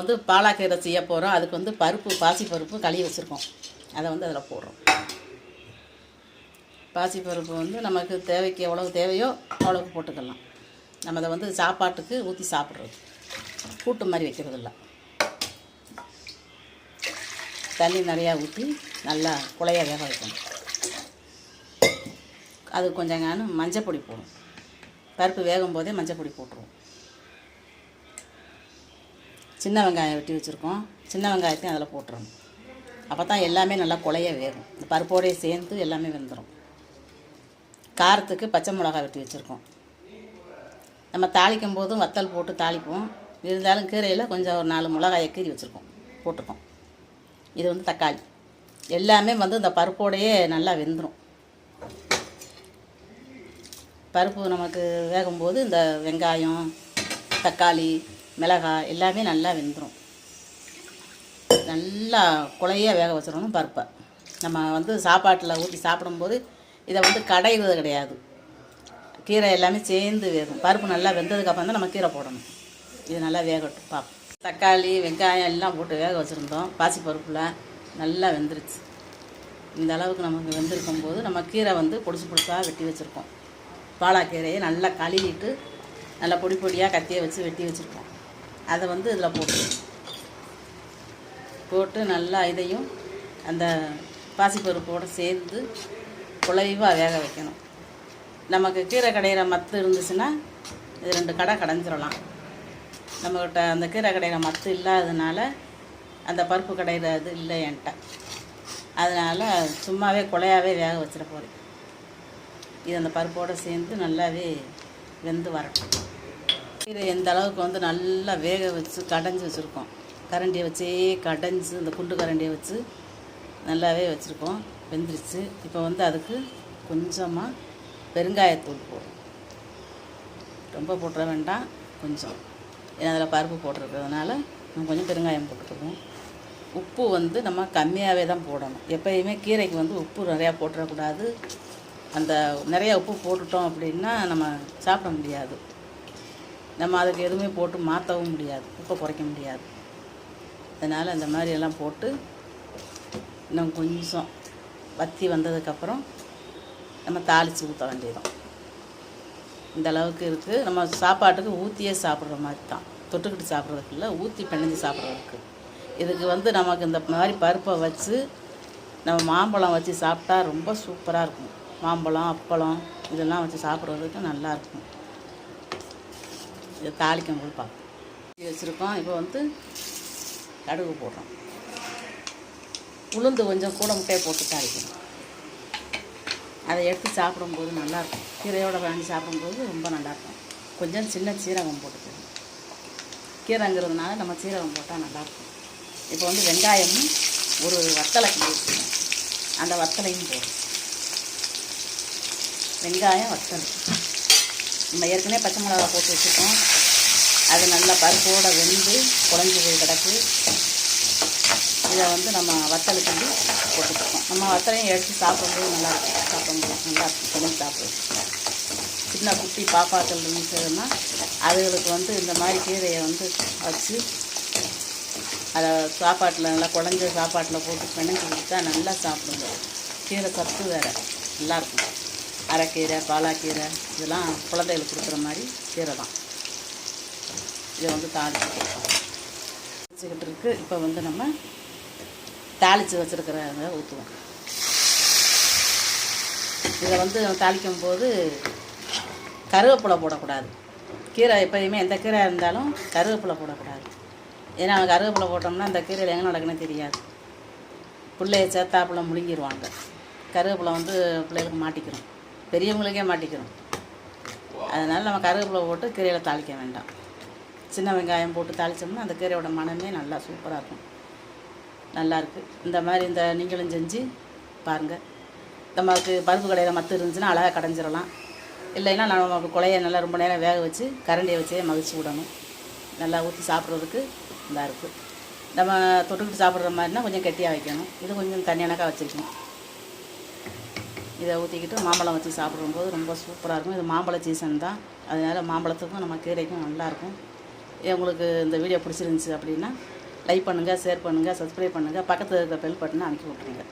வந்து பாலாக்கீரை செய்ய போகிறோம் அதுக்கு வந்து பருப்பு பாசி பருப்பு கழுவி வச்சுருக்கோம். அதை வந்து அதில் போடுறோம். பாசி பருப்பு வந்து நமக்கு தேவைக்கு எவ்வளவு தேவையோ அவ்வளோக்கு போட்டுக்கலாம். நம்ம அதை வந்து சாப்பாட்டுக்கு ஊற்றி சாப்பிட்றது. கூட்டு மாதிரி வைக்கிறது இல்லை தண்ணி நிறையா ஊற்றி நல்லா குழைய வேக வைக்கணும். அது கொஞ்சம் மஞ்சள் பொடி போடும் பருப்பு வேகும் போதே மஞ்சள் பொடி போட்டுருவோம். சின்ன வெங்காயம் வெட்டி வச்சுருக்கோம். சின்ன வெங்காயத்தையும் அதில் போட்டுறணும். அப்போ தான் எல்லாமே நல்லா குழைய வேகும். இந்த பருப்போடையே சேர்ந்து எல்லாமே வெந்துடும் காரத்துக்கு பச்சை மிளகாய் வெட்டி வச்சுருக்கோம். நம்ம தாளிக்கும் போதும் வத்தல் போட்டு தாளிப்போம். இருந்தாலும் கீரையில் கொஞ்சம் ஒரு நாலு மிளகாயை கீறி வச்சுருக்கோம். போட்டிருக்கோம். இது வந்து தக்காளி. எல்லாமே வந்து இந்த பருப்போடையே நல்லா வெந்துடும் பருப்பு நமக்கு வேகும்போது இந்த வெங்காயம் தக்காளி மிளகாய் எல்லாமே நல்லா வெந்துடும் நல்லா குழையாக வேக வச்சிடணும் பருப்பை. நம்ம வந்து சாப்பாட்டில் ஊற்றி சாப்பிடும்போது இதை வந்து கடைவது கிடையாது. கீரை எல்லாமே சேர்ந்து வேகும். பருப்பு நல்லா வெந்ததுக்கப்புறம் தான் நம்ம கீரை போடணும். இது நல்லா வேகட்டும். பார்ப்போம் தக்காளி வெங்காயம் எல்லாம் போட்டு வேக வச்சுருந்தோம். பாசி பருப்பில் நல்லா வெந்துருச்சு. இந்த அளவுக்கு நமக்கு வெந்திருக்கும் போது நம்ம கீரை வந்து பொடிசு பொடிசாக வெட்டி வச்சுருக்கோம். பாலாக்கீரையை நல்லா கழுவிட்டு நல்லா பொடி பொடியாக கத்தியை வச்சு வெட்டி வச்சுருக்கோம். அதை வந்து இதில் போட்டு போட்டு நல்லா இதையும் அந்த பாசிப்பருப்போடு சேர்ந்து குழைவாக வேக வைக்கணும். நமக்கு கீரை கடையிற மத்து இருந்துச்சுன்னா இது ரெண்டு கடை கடைஞ்சிடலாம் நம்மக்கிட்ட அந்த கீரை கடையிற மத்து இல்லாததுனால அந்த பருப்பு கடையிற இது இல்லை என்கிட்ட. அதனால் சும்மாவே குழையாவே வேக வச்சிட போகிறேன் இது அந்த பருப்போடு சேர்ந்து நல்லாவே வெந்து வரட்டும். கீரை எந்த அளவுக்கு வந்து நல்லா வேக வச்சு கடைஞ்சி வச்சுருக்கோம். கரண்டியை வச்சே கடைஞ்சி இந்த குண்டு கரண்டியை வச்சு நல்லாவே வச்சுருக்கோம். வெந்துருச்சு. இப்போ வந்து அதுக்கு கொஞ்சமாக பெருங்காயத்தூள் போடும் ரொம்ப போட்டுற வேண்டாம். கொஞ்சம். ஏன்னா அதில் பருப்பு போட்டிருக்கிறதுனால நம்ம கொஞ்சம் பெருங்காயம் போட்டுருக்கோம் உப்பு வந்து நம்ம கம்மியாகவே தான் போடணும். எப்பயுமே கீரைக்கு வந்து உப்பு நிறையா போட்டுறக்கூடாது. அந்த நிறையா உப்பு போட்டுட்டோம் அப்படின்னா நம்ம சாப்பிட முடியாது. நம்ம அதுக்கு எதுவுமே போட்டு மாற்றவும் முடியாது. உப்பை குறைக்க முடியாது. அதனால் அந்த மாதிரி எல்லாம் போட்டு இன்னும் கொஞ்சம் வத்தி வந்ததுக்கப்புறம் நம்ம தாளித்து ஊற்ற வேண்டியதும் இந்த அளவுக்கு இருக்குது நம்ம சாப்பாட்டுக்கு ஊற்றியே சாப்பிட்ற மாதிரி தான் தொட்டுக்கிட்டு சாப்பிட்றதுக்கு இல்லை ஊற்றி பிணைஞ்சு சாப்பிட்றதுக்கு. இதுக்கு வந்து நமக்கு இந்த மாதிரி பருப்பை வச்சு நம்ம மாம்பழம் வச்சு சாப்பிட்டா ரொம்ப சூப்பராக இருக்கும். மாம்பழம் அப்பளம் இதெல்லாம் வச்சு சாப்பிட்றதுக்கு நல்லாயிருக்கும் இதை தாளிக்கும் போது பார்ப்போம். வச்சுருக்கோம். இப்போ வந்து கடுகு போடுறோம். உளுந்து கொஞ்சம் கூட முட்டையை போட்டு தாளிக்கணும். அதை எடுத்து சாப்பிடும்போது நல்லாயிருக்கும். கீரையோடு வாங்கி சாப்பிடும்போது ரொம்ப நல்லாயிருக்கும். கொஞ்சம் சின்ன சீரகம் போட்டுக்கணும். கீரைங்கிறதுனால நம்ம சீரகம் போட்டால் நல்லாயிருக்கும். இப்போ வந்து வெங்காயமும் ஒரு வத்தலை அந்த வத்தலையும் போடும் வெங்காயம் வத்தல். நம்ம ஏற்கனவே பச்சை மிளகா போட்டு வச்சுருக்கோம். அது நல்லா பருப்போடு வெந்து குழஞ்சி போய் கிடக்கு. இதை வந்து நம்ம வத்தலுக்கு வந்து போட்டுருக்கோம் நம்ம வத்தலையும் எடுத்து சாப்பிடும்போது நல்லா இருக்கும். சாப்பிடும்போது நல்லா இருக்கும். சாப்பிடுவோம் சின்ன குட்டி பாப்பாக்கள் இருந்துச்சுன்னா அதுகளுக்கு வந்து இந்த மாதிரி கீரையை வந்து வச்சு அதை சாப்பாட்டில் நல்லா குழஞ்ச சாப்பாட்டில் போட்டு பிணைஞ்சு கொடுத்தா நல்லா சாப்பிடுங்க. கீரை சத்து வேறு. நல்லாயிருக்கும் அரைக்கீரை பாலாக்கீரை இதெல்லாம் குழந்தைகளுக்கு கொடுக்குற மாதிரி கீரை தான். இதை வந்து தாளிச்சு கொடுப்போம் வச்சுக்கிட்டு இருக்கு. இப்போ வந்து நம்ம தாளித்து வச்சுருக்கிற ஊற்றுவோம் இதை வந்து தாளிக்கும் போது கருவேப்பிலை போடக்கூடாது. கீரை எப்போயுமே எந்த கீரை இருந்தாலும் கருவேப்பிலை போடக்கூடாது. ஏன்னா கருவேப்பிலை போட்டோம்னா அந்த கீரையில் எங்கே நடக்குன்னு தெரியாது. பிள்ளைய சேர்த்தாப்புல முழுங்கிடுவாங்க கருவேப்பிலை வந்து பிள்ளைகளுக்கு மாட்டிக்கிறோம் பெரியவங்களுக்கே மாட்டிக்கிறோம். அதனால் நம்ம கருவேப்பிலை போட்டு கீரையில் தாளிக்க வேண்டாம். சின்ன வெங்காயம் போட்டு தாளித்தோம்னா அந்த கீரையோட மனமே நல்லா சூப்பராக இருக்கும். நல்லாயிருக்கு இந்த மாதிரி இந்த நீங்களும் செஞ்சு பாருங்கள் நமக்கு பருப்பு கடையில் மத்து இருந்துச்சுன்னா அழகாக கடைஞ்சிடலாம் இல்லைன்னா நமக்கு குழைய நல்லா ரொம்ப நேரம் வேக வச்சு கரண்டியை வச்சே மகிழ்ச்சி விடணும். நல்லா ஊற்றி சாப்பிட்றதுக்கு இதாக இருக்குது நம்ம தொட்டுக்கிட்டு சாப்பிட்ற மாதிரினா கொஞ்சம் கெட்டியாக வைக்கணும். இது கொஞ்சம் தனியானக்காக வச்சுருக்கணும். இதை ஊற்றிக்கிட்டு மாம்பழம் வச்சு சாப்பிடும்போது ரொம்ப சூப்பராக இருக்கும். இது மாம்பழ சீசன் தான். அதனால் மாம்பழத்துக்கும் நம்ம கீரைக்கும் நல்லாயிருக்கும் உங்களுக்கு இந்த வீடியோ பிடிச்சிருந்துச்சி அப்படின்னா லைக் பண்ணுங்கள் ஷேர் பண்ணுங்கள் சப்ஸ்கிரைப் பண்ணுங்கள் பக்கத்தில் இருக்கிற பெல் பட்டனை அனுப்பி விட்ருங்க